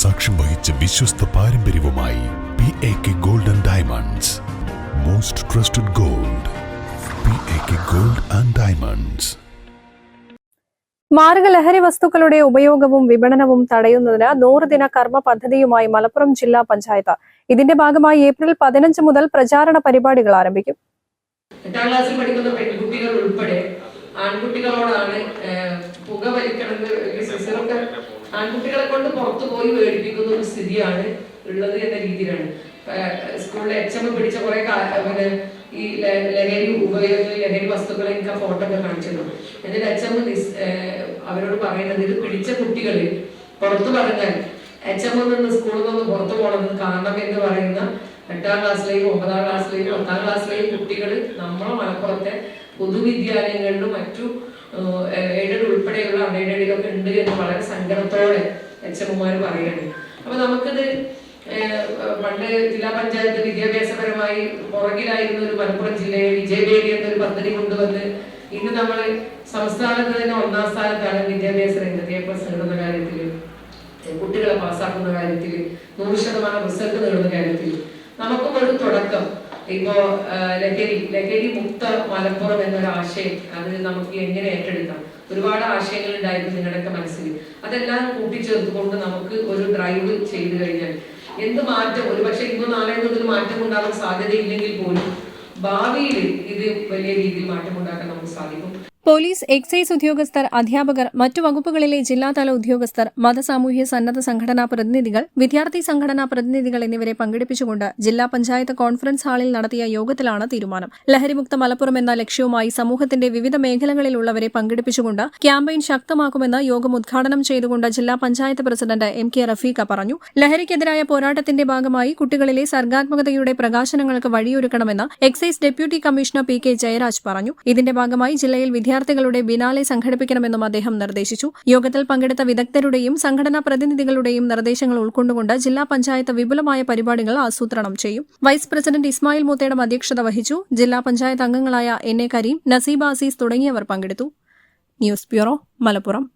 സാക്ഷ്യം വഹിച്ച വിശ്വസ്ത പാരമ്പര്യവുമായി P A K gold and diamonds most trusted gold P A K gold and diamonds മാർഗ ലഹരി വസ്തുക്കളുടെ ഉപയോഗവും വിപണനവും തടയുന്നതിന് നൂറ് ദിന കർമ്മ പദ്ധതിയുമായി മലപ്പുറം ജില്ലാ പഞ്ചായത്ത്. ഇതിന്റെ ഭാഗമായി ഏപ്രിൽ പതിനഞ്ച് മുതൽ പ്രചാരണ പരിപാടികൾ ആരംഭിക്കും. എട്ടാം ക്ലാസ്സിൽ പഠിക്കുന്ന പെൺകുട്ടികൾ ഉൾപ്പെടെ ആൺകുട്ടികളോടാണ് പുക വലിക്കണമെന്ന് ആൺകുട്ടികളെ കൊണ്ട് പുറത്തു പോയി മേടിപ്പിക്കുന്ന ഒരു സ്ഥിതിയാണ് ഉള്ളത് എന്ന രീതിയിലാണ്. സ്കൂളിലെ എച്ച് എം പിടിച്ച കുറെ പിന്നെ ഈ ലഹരി ഉപയോഗത്തിൽ ലഹരി വസ്തുക്കളെ എനിക്ക് ആ ഫോട്ടോ ഒക്കെ കാണിച്ചിരുന്നു. എന്നിട്ട് എച്ച് എം അവരോട് പറയുന്നത് ഇത് പിടിച്ച കുട്ടികൾ പുറത്തു പറഞ്ഞാൽ എച്ച് എം നിന്ന് സ്കൂളിൽ നിന്ന് പുറത്തു പോകണമെന്ന് കാരണം എന്ന് പറയുന്ന എട്ടാം ക്ലാസ്സിലെയും ഒമ്പതാം ക്ലാസ്സിലെയും പത്താം ക്ലാസ്സിലെയും കുട്ടികൾ നമ്മളെ മലപ്പുറത്തെ പൊതുവിദ്യാലയങ്ങളിലും മറ്റു എയ്ഡഡ് ഉൾപ്പെടെയുള്ള ഇടയിലൊക്കെ ഉണ്ട് എന്ന് വളരെ സങ്കടത്തോടെ എച്ച് എമ്മുമാർ പറയുകയാണ്. അപ്പൊ നമുക്കിത് പണ്ട് ജില്ലാ പഞ്ചായത്ത് വിദ്യാഭ്യാസപരമായി പുറകിലായിരുന്ന ഒരു മലപ്പുറം ജില്ലയെ വിജയവേദി എന്നൊരു പദ്ധതി കൊണ്ടുവന്ന് ഇന്ന് നമ്മൾ സംസ്ഥാനത്ത് തന്നെ ഒന്നാം സ്ഥാനത്താണ് വിദ്യാഭ്യാസ രംഗത്ത് എ പ്ലസ് നേടുന്ന കാര്യത്തിൽ കുട്ടികളെ പാസ്സാക്കുന്ന കാര്യത്തിൽ നൂറ് ശതമാനം റിസൾട്ട് നേടുന്ന കാര്യത്തിൽ നമുക്കും ഒരു തുടക്കം. ഇപ്പോ ലഹരി ലഹരി മുക്ത മലപ്പുറം എന്നൊരു ആശയം അത് നമുക്ക് എങ്ങനെ ഏറ്റെടുക്കാം? ഒരുപാട് ആശയങ്ങൾ ഉണ്ടായിരുന്നു നിങ്ങളുടെയൊക്കെ മനസ്സിൽ. അതെല്ലാം കൂട്ടിച്ചേർത്തുകൊണ്ട് നമുക്ക് ഒരു ഡ്രൈവ് ചെയ്തു കഴിഞ്ഞാൽ എന്ത് മാറ്റം? ഒരുപക്ഷെ ഇന്നോ നാളെ മുതൽ മാറ്റം ഉണ്ടാകാൻ സാധ്യതയില്ലെങ്കിൽ പോലും ഭാവിയിൽ ഇത് വലിയ രീതിയിൽ മാറ്റം ഉണ്ടാക്കാൻ നമുക്ക് സാധിക്കും. പോലീസ് എക്സൈസ് ഉദ്യോഗസ്ഥർ അധ്യാപകർ മറ്റു വകുപ്പുകളിലെ ജില്ലാതല ഉദ്യോഗസ്ഥർ മതസാമൂഹ്യ സന്നദ്ധ സംഘടനാ പ്രതിനിധികൾ വിദ്യാർത്ഥി സംഘടനാ പ്രതിനിധികൾ എന്നിവരെ പങ്കെടുപ്പിച്ചുകൊണ്ട് ജില്ലാ പഞ്ചായത്ത് കോൺഫറൻസ് ഹാളിൽ നടത്തിയ യോഗത്തിലാണ് തീരുമാനം. ലഹരിമുക്ത മലപ്പുറം എന്ന ലക്ഷ്യവുമായി സമൂഹത്തിന്റെ വിവിധ മേഖലകളിലുള്ളവരെ പങ്കെടുപ്പിച്ചുകൊണ്ട് ക്യാമ്പയിൻ ശക്തമാക്കുമെന്ന് യോഗം ഉദ്ഘാടനം ചെയ്തുകൊണ്ട് ജില്ലാ panchayat president M K Rafeeqa പറഞ്ഞു. ലഹരിക്കെതിരായ പോരാട്ടത്തിന്റെ ഭാഗമായി കുട്ടികളിലെ സർഗാത്മകതയുടെ പ്രകാശനങ്ങൾക്ക് വഴിയൊരുക്കണമെന്ന് excise deputy commissioner P K Jayaraj പറഞ്ഞു. ഇതിന്റെ ഭാഗമായി ജില്ലയിൽ വിദ്യാർത്ഥികളുടെ ബിനാലെ സംഘടിപ്പിക്കണമെന്നും അദ്ദേഹം നിർദ്ദേശിച്ചു. യോഗത്തിൽ പങ്കെടുത്ത വിദഗ്ധരുടെയും സംഘടനാ പ്രതിനിധികളുടെയും നിർദ്ദേശങ്ങൾ ഉൾക്കൊണ്ടുകൊണ്ട് ജില്ലാ പഞ്ചായത്ത് വിപുലമായ പരിപാടികൾ ആസൂത്രണം ചെയ്യും. വൈസ് പ്രസിഡന്റ് ഇസ്മായിൽ മൂത്തയുടെ അധ്യക്ഷത വഹിച്ചു. ജില്ലാ പഞ്ചായത്ത് അംഗങ്ങളായ എൻ എ കരീം നസീബ അസീസ് തുടങ്ങിയവർ പങ്കെടുത്തു. News bureau Malappuram.